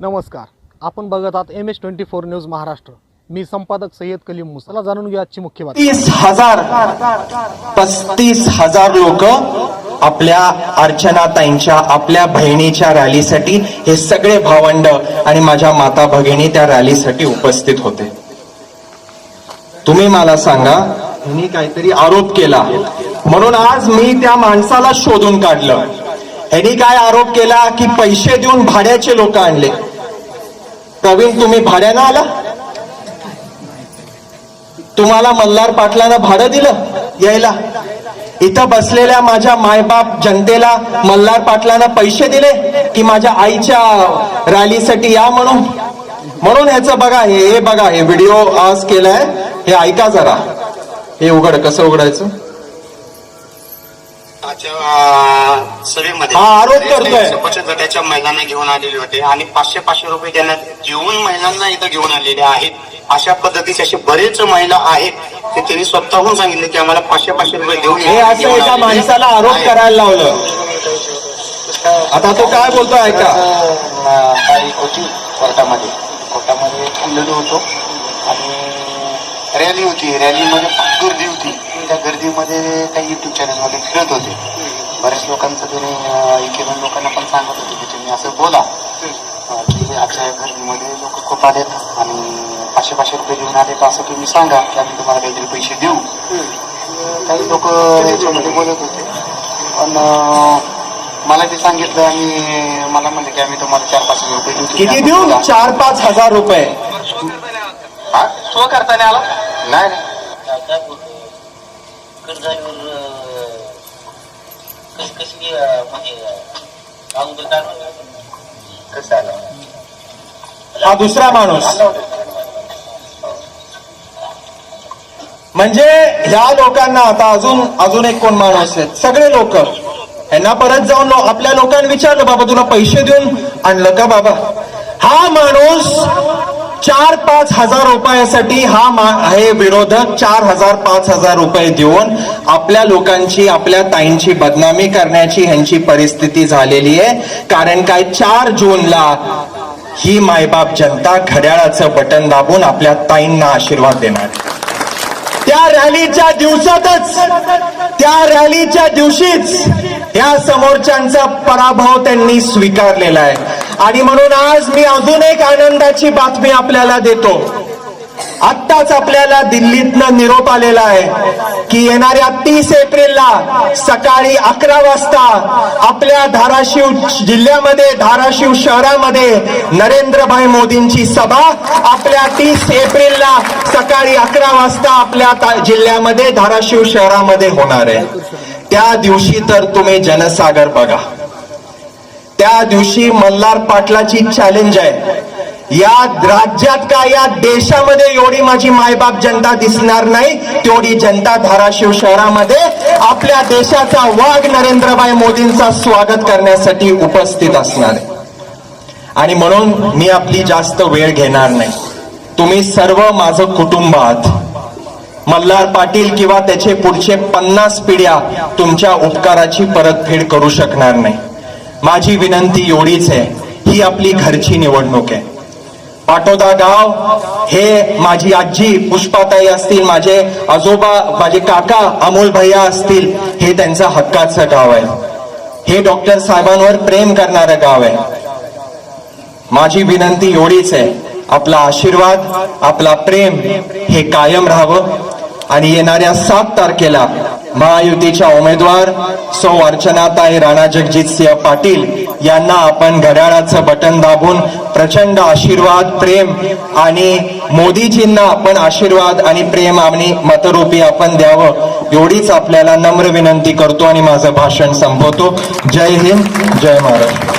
नमस्कार. आपण बघत आहात M S twenty four news Maharashtra. मी संपादक सय्यद कलीम मुसाला जाणून घेऊ आजची मुख्य बातमी. तीस हजार पस्तीस हजार लोक आपल्या अर्चनाताईंच्या आपल्या बहिणीच्या रॅलीसाठी हे सगळे भावंड आणि माझ्या माता भगिनी त्या रॅलीसाठी उपस्थित होते. तुम्ही मला सांगा मी काहीतरी आरोप केला. म्हणून आज मी त्या माणसाला शोधून काढलं. यांनी काय आरोप केला की पैसे देऊन भाड्याचे लोक आणले. प्रवीण तुम्ही भाड्यानं आला? तुम्हाला मल्हार पाटलानं भाडं दिलं यायला? इथं बसलेल्या माझ्या मायबाप जनतेला मल्हार पाटलानं पैसे दिले की माझ्या आईच्या रॅलीसाठी या म्हणून? म्हणून ह्याचं बघा हे हे बघा हे व्हिडिओ आज केलाय. हे ऐका जरा. हे उघड कसं उघडायचं? सभेमध्ये हा, आरोप करतोय. बचत गटाच्या महिलांना घेऊन आलेले होते आणि पाचशे पाचशे रुपये त्यांना जेवून महिलांना इथं घेऊन आलेले आहेत. अशा पद्धतीचे असे बरेच महिला आहेत ते त्यांनी स्वतःहून सांगितले की आम्हाला पाचशे पाचशे रुपये देऊन हे असं घेऊन एका आलेले माणसाला आरोप आहेत. करायला लावलं. आता तो काय बोलतो ऐका. तारीख होती कोर्टामध्ये. कोर्टामध्ये थांबलेलो होतो. आणि रॅली होती. रॅलीमध्ये गर्दीमध्ये काही युट्यूब चॅनलमध्ये फिरत होते. बऱ्याच लोकांचं त्याने अं, एकेक लोकांना पण सांगत होते की तुम्ही असं बोला. की आजच्या गर्दीमध्ये लोक खूप आलेत आणि पाचशे पाचशे रुपये घेऊन आले तर असं तुम्ही सांगा की आम्ही तुम्हाला काहीतरी पैसे देऊ. काही लोक याच्यामध्ये बोलत होते. पण मला ते सांगितलं आणि मला म्हणले की आम्ही तुम्हाला चार पाच हजार रुपये देऊ. किती देऊ? बोला. चार पाच हजार रुपये. हा? स्व करताना आला? नाही नाही. कसं आलं हा दुसरा माणूस. म्हणजे ह्या लोकांना आता अजून अजून एक कोण माणूस आहेत? सगळे लोक. यांना परत जाऊन लो- आपल्या लोकांनी विचारलं बाबा तुला पैसे देऊन आणलं का बाबा? हा माणूस चार पाच हजार रुपयासाठी हा मा- हे विरोधक चार हजार पाच हजार रुपये देऊन आपल्या लोकांची आपल्या ताईंची बदनामी करण्याची ह्यांची परिस्थिती झालेली आहे. कारण काय चार जूनला ही मायबाप जनता घड्याळाचं बटन दाबून आपल्या ताईंना आशीर्वाद देणार त्या रॅलीच्या दिवसातच त्या रॅलीच्या दिवशीच या समोरच्यांचा पराभव त्यांनी स्वीकारलेला आहे. आणि म्हणून आज मी अजून एक आनंदाची बातमी आपल्याला देतो. आत्ताच आपल्याला दिल्लीतनं निरोप आलेला आहे की येणाऱ्या तीस एप्रिलला सकाळी अकरा वाजता आपल्या धाराशिव जिल्ह्यामध्ये धाराशिव शहरामध्ये नरेंद्रभाई मोदींची सभा आपल्या तीस एप्रिलला सकाळी अकरा वाजता आपल्या ता- जिल्ह्यामध्ये धाराशिव शहरामध्ये होणार आहे. त्या दिवशी तर तुम्ही जनसागर बघा. त्या दिवशी मल्हार पाटलाची चॅलेंज आहे. या राज्यात का या देशामध्ये एवढी माझी मायबाप जनता दिसणार नाही तेवढी जनता धाराशिव शहरामध्ये आपल्या देशाचा वाघ नरेंद्रभाई मोदींचा स्वागत करण्यासाठी उपस्थित असणार आहे. आणि म्हणून मी आपली जास्त वेळ घेणार नाही. तुम्ही सर्व माझं कुटुंब आहात. मल्हार पाटील किंवा त्याचे पुढचे पन्नास पिढ्या तुमच्या उपकाराची परतफेड करू शकणार नाही. माझी विनंती एवढीच आहे. ही आपली घरची निवडणूक आहे. पाटोदा गाव हे माझी आजी पुष्पाताई असतील माझे आजोबा माझे काका अमोल भैया असतील हे त्यांचं हक्काचं गाव आहे. हे डॉक्टर साहेबांवर प्रेम करणारं गाव आहे. माझी विनंती एवढीच आहे. आपला आशीर्वाद आपला प्रेम हे कायम राहावं. आणि येणाऱ्या सात तारखेला महायुतीच्या उमेदवार सौ अर्चनाताई राणा जगजितसिंह पाटील यांना आपण घड्याळाचं बटन दाबून प्रचंड आशीर्वाद प्रेम आणि मोदीजींना आपण आशीर्वाद आणि प्रेम आणि मतरूपी आपण द्यावं एवढीच आपल्याला नम्र विनंती करतो आणि माझं भाषण संपवतो. जय हिंद जय महाराष्ट्र.